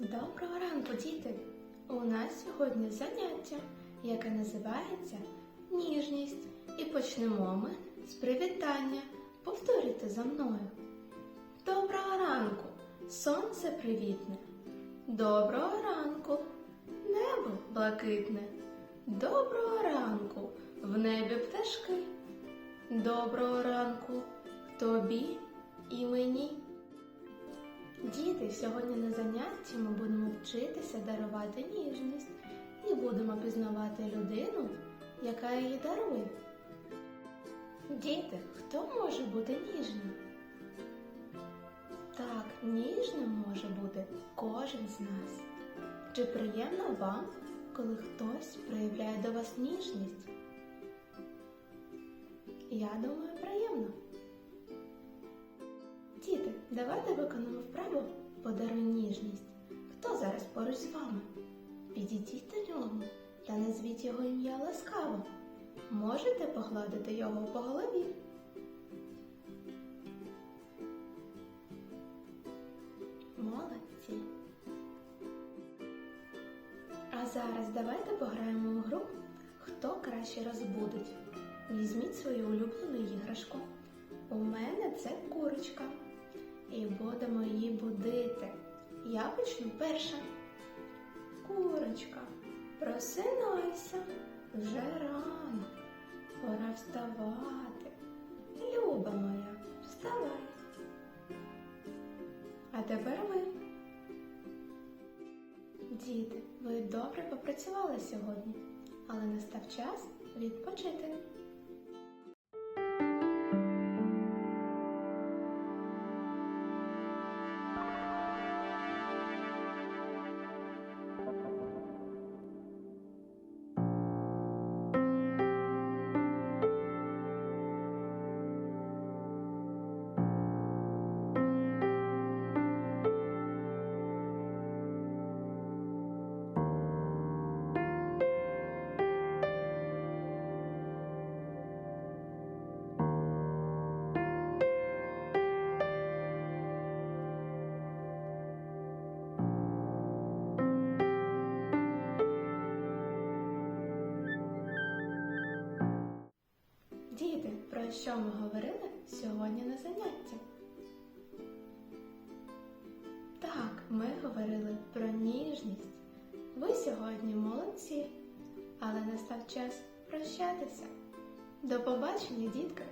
Доброго ранку, діти! У нас сьогодні заняття, яке називається Ніжність. І почнемо ми з привітання. Повторюйте за мною. Доброго ранку! Сонце привітне. Доброго ранку! Небо блакитне. Доброго ранку! В небі пташки. Доброго ранку тобі і мені. Діти, сьогодні на занятті ми будемо вчитися дарувати ніжність і будемо пізнавати людину, яка її дарує. Діти, хто може бути ніжним? Так, ніжним може бути кожен з нас. Чи приємно вам, коли хтось проявляє до вас ніжність? Я думаю, приємно. Діти, давайте виконаємо вправу подаруй ніжність. Хто зараз поруч з вами? Підійдіть до нього та назвіть його ім'я ласкаво. Можете погладити його по голові. Молодці. А зараз давайте пограємо у гру Хто краще розбудить. Візьміть свою улюблену іграшку. У мене це курочка. І будемо її будити. Я почну перша. Курочка, просинайся, вже рано. Пора вставати. Люба моя, вставай. А тепер ви. Діти, ви добре попрацювали сьогодні, але настав час відпочити. Діти, про що ми говорили сьогодні на занятті? Так, ми говорили про ніжність. Ви сьогодні молодці, але настав час прощатися. До побачення, дітки!